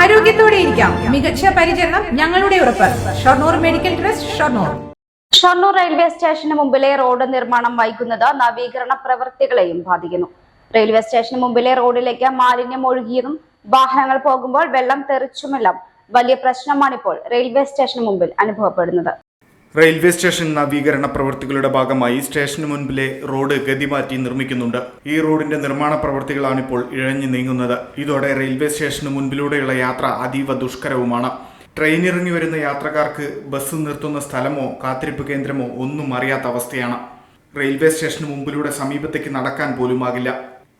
ആരോഗ്യത്തോടെ ഇരിക്കാം. മികച്ച പരിചരണം ഞങ്ങളുടെ ഉറപ്പ്. Shoranur medical trust Shoranur. Shoranur railway സ്റ്റേഷന് മുമ്പിലെ റോഡ് നിർമ്മാണം വൈകുന്നത് നവീകരണ പ്രവൃത്തികളെയും ബാധിക്കുന്നു. റെയിൽവേ സ്റ്റേഷന് മുമ്പിലെ റോഡിലേക്ക് മാലിന്യം ഒഴുകിയതും വാഹനങ്ങൾ പോകുമ്പോൾ വെള്ളം തെറിച്ചുമെല്ലാം വലിയ പ്രശ്നമാണിപ്പോൾ റെയിൽവേ സ്റ്റേഷന് മുമ്പിൽ അനുഭവപ്പെടുന്നത്. റെയിൽവേ സ്റ്റേഷൻ നവീകരണ പ്രവൃത്തികളുടെ ഭാഗമായി സ്റ്റേഷന് മുൻപിലെ റോഡ് ഗതിമാറ്റി നിർമ്മിക്കുന്നുണ്ട്. ഈ റോഡിന്റെ നിർമ്മാണ പ്രവൃത്തികളാണിപ്പോൾ ഇഴഞ്ഞു നീങ്ങുന്നത്. ഇതോടെ റെയിൽവേ സ്റ്റേഷന് മുൻപിലൂടെയുള്ള യാത്ര അതീവ ദുഷ്കരവുമാണ്. ട്രെയിൻ ഇറങ്ങി വരുന്ന യാത്രക്കാർക്ക് ബസ് നിർത്തുന്ന സ്ഥലമോ കാത്തിരിപ്പ് കേന്ദ്രമോ ഒന്നും അറിയാത്ത അവസ്ഥയാണ്. റെയിൽവേ സ്റ്റേഷന് മുമ്പിലൂടെ സമീപത്തേക്ക് നടക്കാൻ പോലും പോലുമാകില്ല.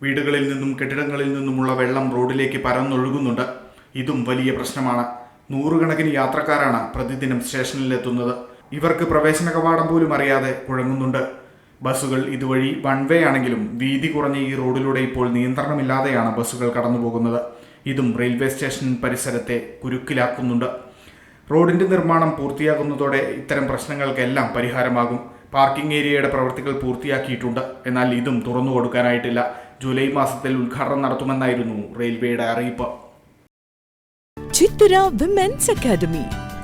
വീടുകളിൽ നിന്നും കെട്ടിടങ്ങളിൽ നിന്നുമുള്ള വെള്ളം റോഡിലേക്ക് പരന്നൊഴുകുന്നുണ്ട്. ഇതും വലിയ പ്രശ്നമാണ്. നൂറുകണക്കിന് യാത്രക്കാരാണ് പ്രതിദിനം സ്റ്റേഷനിലെത്തുന്നത്. ഇവർക്ക് പ്രവേശന കവാടം പോലും അറിയാതെ കുഴങ്ങുന്നുണ്ട് ബസ്സുകൾ ഇതുവഴി വൺ വേ ആണെങ്കിലും വീതി കുറഞ്ഞ ഈ റോഡിലൂടെ ഇപ്പോൾ നിയന്ത്രണമില്ലാതെയാണ് ബസ്സുകൾ കടന്നുപോകുന്നത്. ഇതും റെയിൽവേ സ്റ്റേഷൻ പരിസരത്തെ കുരുക്കിലാക്കുന്നുണ്ട്. റോഡിന്റെ നിർമ്മാണം പൂർത്തിയാകുന്നതോടെ ഇത്തരം പ്രശ്നങ്ങൾക്കെല്ലാം പരിഹാരമാകും. പാർക്കിംഗ് ഏരിയയുടെ പ്രവൃത്തികൾ പൂർത്തിയാക്കിയിട്ടുണ്ട്. എന്നാൽ ഇതും തുറന്നു കൊടുക്കാനായിട്ടില്ല. ജൂലൈ മാസത്തിൽ ഉദ്ഘാടനം നടത്തുമെന്നായിരുന്നു റെയിൽവേയുടെ അറിയിപ്പ്. Women's academy